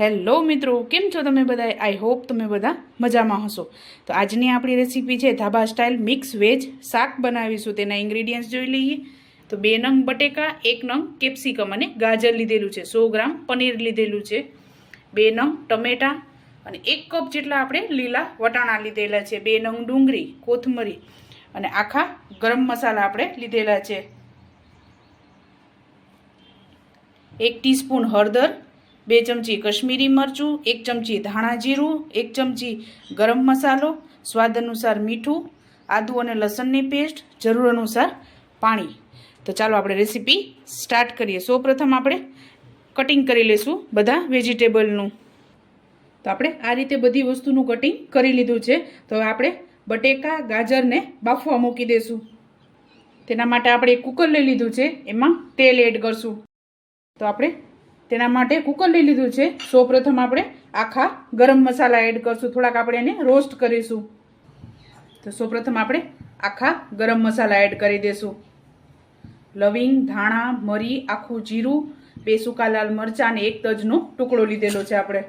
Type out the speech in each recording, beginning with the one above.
Hello મિત્રો, કેમ છો તમે બધા આઈ હોપ તમે બધા મજામાં હશો. તો આજની આપણી રેસીપી છે ધાબા સ્ટાઇલ મિક્સ વેજ શાક બનાવીશું. તેના ઇન્ગ્રીડિયન્ટ્સ જોઈ લઈએ. તો બે નંગ બટેકા, એક નંગ કેપ્સિકમ અને ગાજર લીધેલું છે. સો ગ્રામ પનીર લીધેલું છે. બે નંગ ટમેટા અને એક કપ જેટલા આપણે લીલા વટાણા લીધેલા છે. બે નંગ ડુંગળી, કોથમરી અને આખા ગરમ મસાલા આપણે લીધેલા છે. એક ટીસ્પૂન હળદર બે ચમચી કશ્મીરી મરચું, એક ચમચી ધાણા જીરું, એક ચમચી ગરમ મસાલો, સ્વાદ અનુસાર મીઠું, આદુ અને લસણની પેસ્ટ, જરૂર અનુસાર પાણી. તો ચાલો આપણે રેસીપી સ્ટાર્ટ કરીએ. સૌપ્રથમ આપણે કટિંગ કરી લેશું બધા વેજીટેબલનું. તો આપણે આ રીતે બધી વસ્તુનું કટિંગ કરી લીધું છે. તો હવે આપણે બટેકા, ગાજરને બાફવા મૂકી દઈશું તેના માટે આપણે કુકર લઈ લીધું છે. એમાં તેલ એડ કરશું. તો આપણે તેના માટે કુકર લઈ લીધું છે. સૌપ્રથમ આપણે આખા ગરમ મસાલા એડ કરશું. થોડાક આપણે એને રોસ્ટ કરીશું. તો સૌપ્રથમ આપણે આખા ગરમ મસાલા એડ કરી દઈશું લવિંગ, ધાણા, મરી, આખું જીરું બે સૂકા લાલ મરચાં અને એક તજનો ટુકડો લીધેલો છે આપણે.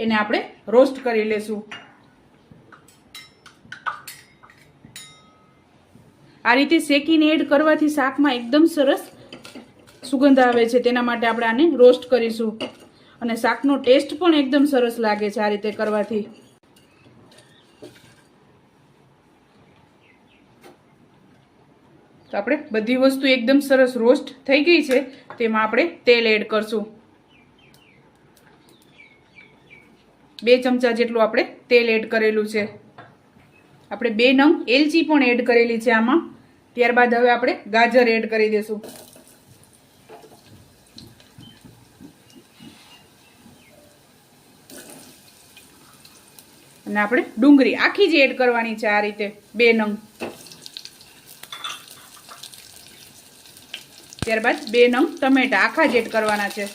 એને આપણે રોસ્ટ કરી લેશું. આ રીતે શેકીને એડ કરવાથી શાકમાં એકદમ સરસ સુગંધ આવે છે, તેના માટે આપણે આને રોસ્ટ કરીશું. અને શાકનો ટેસ્ટ પણ એકદમ સરસ લાગે છે આ રીતે કરવાથી. તો આપણે બધી વસ્તુ એકદમ સરસ રોસ્ટ થઈ ગઈ છે, તેમાં આપણે તેલ એડ કરશું. બે ચમચા જેટલું આપણે તેલ એડ કરેલું છે. આપણે બે નંગ એલચી પણ એડ કરેલી છે આમાં. ત્યારબાદ હવે આપણે ગાજર એડ કરી દઈશું અને આપણે ડુંગળી આખી જ એડ કરવાની છે આ રીતે, બે નંગ. ત્યારબાદ બે નંગ ટમેટા આખા જ એડ કરવાના છે.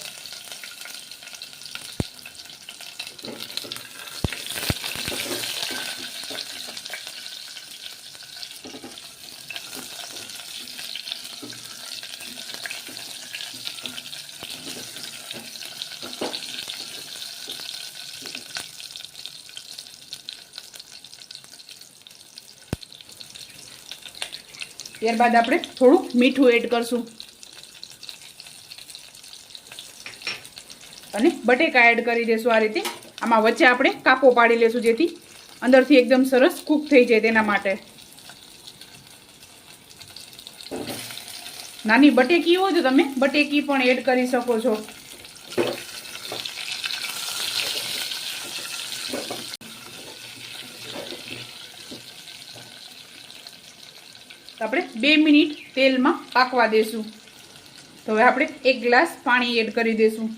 ત્યારબાદ આપણે થોડુંક મીઠું એડ કરશું. અને બટેકા એડ કરી દેશું આ રીતે. આમાં વચ્ચે આપણે કાપો પાડી લેશું જેથી અંદરથી એકદમ સરસ કૂક થઈ જાય તેના માટે. નાની બટેકી હોય તો તમે બટેકી પણ એડ કરી શકો છો. આપણે બે મિનિટ તેલમાં પાકવા દેશું. તો હવે આપણે એક ગ્લાસ પાણી એડ કરી દઈશું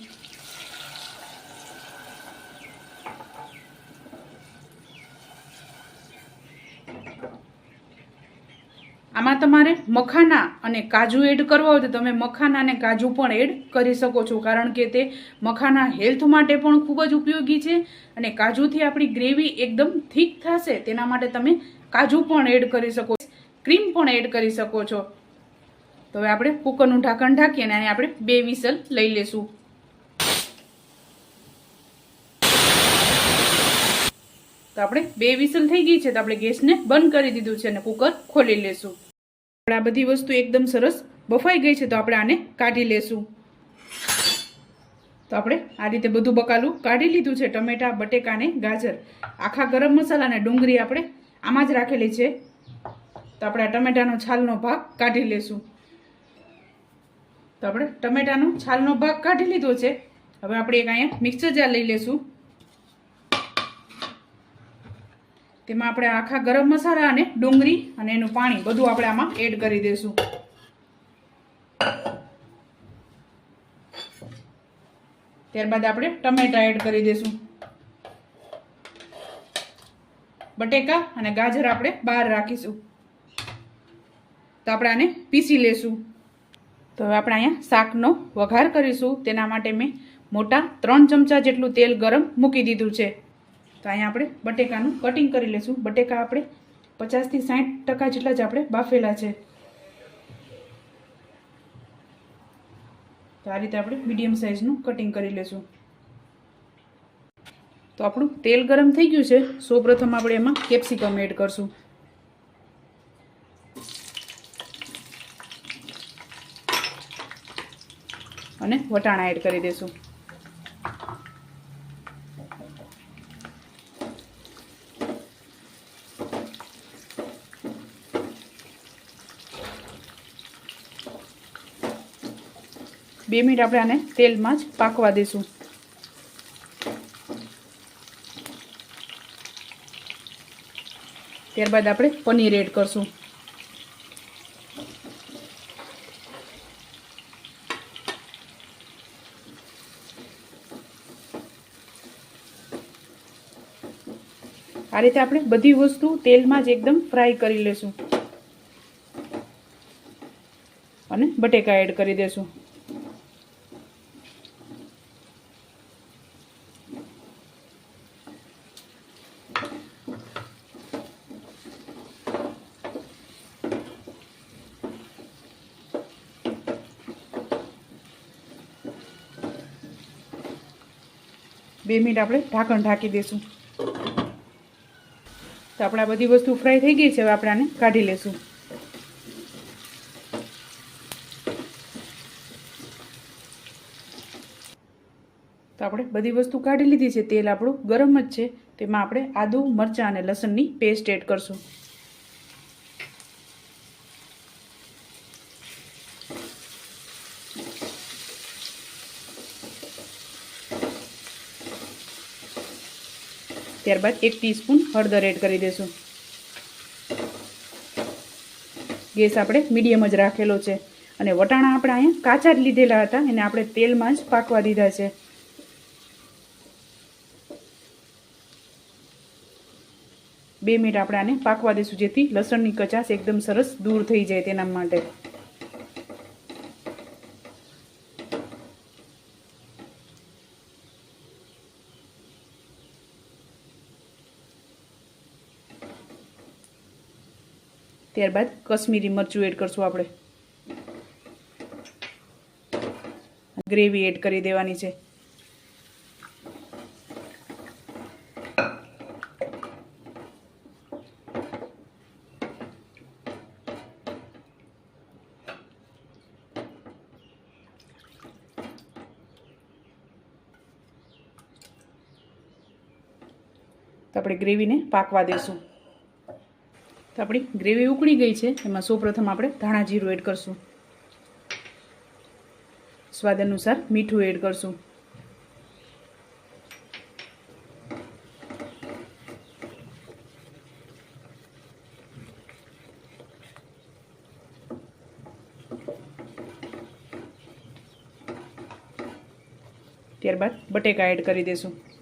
આમાં તમારે મખાના અને કાજુ એડ કરવા હોય તો તમે મખાના અને કાજુ પણ એડ કરી શકો છો, કારણ કે તે મખાના હેલ્થ માટે પણ ખૂબ જ ઉપયોગી છે અને કાજુથી આપણી ગ્રેવી એકદમ થીક થશે, તેના માટે તમે કાજુ પણ એડ કરી શકો ક્રીમ પણ એડ કરી શકો છો. તો હવે આપણે કુકરનું ઢાંકણ ઢાંકીએ અને આપણે બે વિસલ લઈ લેશું. તો આપણે બે વિસલ થઈ ગઈ છે, તો આપણે ગેસને બંધ કરી દીધું છે અને કુકર ખોલી લેશું. આપણે આ બધી વસ્તુ એકદમ સરસ બફાઈ ગઈ છે, તો આપણે આને કાઢી લેશું. તો આપણે આ રીતે બધું બકાલું કાઢી લીધું છે, ટમેટા, બટેકા ને ગાજર. આખા ગરમ મસાલા અને ડુંગળી આપણે આમાં જ રાખેલી છે. તો આપણે આ ટમેટાનો છાલનો ભાગ કાઢી લેશું. તો આપણે ટમેટાનો છાલનો ભાગ કાઢી લીધો છે. હવે આપણે એક અહીંયા મિક્સર જાર લઈ લેશું. તેમાં આપણે આખા ગરમ મસાલા અને ડુંગળી અને એનું પાણી બધું આપણે આમાં એડ કરી દઈશું ત્યારબાદ આપણે ટમેટા એડ કરી દઈશું બટેકા અને ગાજર આપણે બહાર રાખીશું. તો આપણે આને પીસી લેશું. તો હવે આપણે અહીંયા શાકનો વઘાર કરીશું. તેના માટે મેં મોટા ત્રણ ચમચા જેટલું તેલ ગરમ મૂકી દીધું છે. તો અહીંયા આપણે બટેકાનું કટિંગ કરી લેશું. બટેકા આપણે પચાસથી સાઠ ટકા જેટલા જ આપણે બાફેલા છે. તો આ રીતે આપણે મીડિયમ સાઇઝનું કટિંગ કરી લેશું. તો આપણું તેલ ગરમ થઈ ગયું છે. સૌપ્રથમ આપણે એમાં કેપ્સિકમ એડ કરશું. અને વટાણા એડ કરી દઈશું. બે મિનિટ આપણે આને તેલમાં જ પાકવા દઈશું. ત્યારબાદ આપણે પનીર એડ કરશું. આ રીતે આપણે બધી વસ્તુ તેલમાં જ એકદમ ફ્રાય કરી લેશું. અને બટેકા એડ કરી દેશું. બે મિનિટ આપણે ઢાંકણ ઢાંકી દઈશું તો આપણે આ બધી વસ્તુ ફ્રાય થઈ ગઈ છે, હવે આપણે આને કાઢી લેશું. તો આપણે બધી વસ્તુ કાઢી લીધી છે, તેલ આપણું ગરમ જ છે, તેમાં આપણે આદુ, મરચાં અને લસણની પેસ્ટ એડ કરશું. ત્યારબાદ એક ટીસ્પૂન હળદર એડ કરી દઈશું ગેસ આપણે મીડિયમ જ રાખેલો છે. અને વટાણા આપણે અહીંયા કાચા જ લીધેલા હતા, એને આપણે તેલમાં જ પાકવા દીધા છે. બે મિનિટ આપણે આને પાકવા દઈશું જેથી લસણની કચાશ એકદમ સરસ દૂર થઈ જાય તેના માટે. ત્યારબાદ કશ્મીરી મરચું એડ કરશું આપણે. ગ્રેવી એડ કરી દેવાની છે. તો આપણે ગ્રેવીને પાકવા દઈશું તો આપણી ગ્રેવી ઉકળી ગઈ છે. એમાં સૌપ્રથમ આપણે ધાણા જીરું એડ કરશું. સ્વાદ અનુસાર મીઠું એડ કરશું. ત્યારબાદ બટેકા એડ કરી દઈશું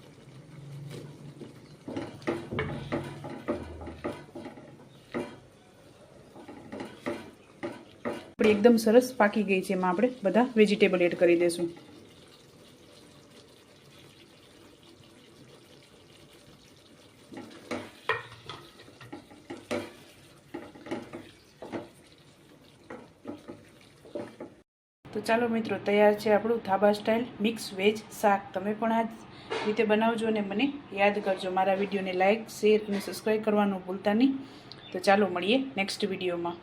આપણી એકદમ સરસ પાકી ગઈ છે. એમાં આપણે બધા વેજીટેબલ એડ કરી દઈશું તો ચાલો મિત્રો, તૈયાર છે આપણું થાબા સ્ટાઇલ મિક્સ વેજ શાક. તમે પણ આ રીતે બનાવજો અને મને યાદ કરજો. મારા વિડીયોને લાઇક શેર અને સબસ્ક્રાઈબ કરવાનું ભૂલતા નહીં. તો ચાલો મળીએ નેક્સ્ટ વિડીયોમાં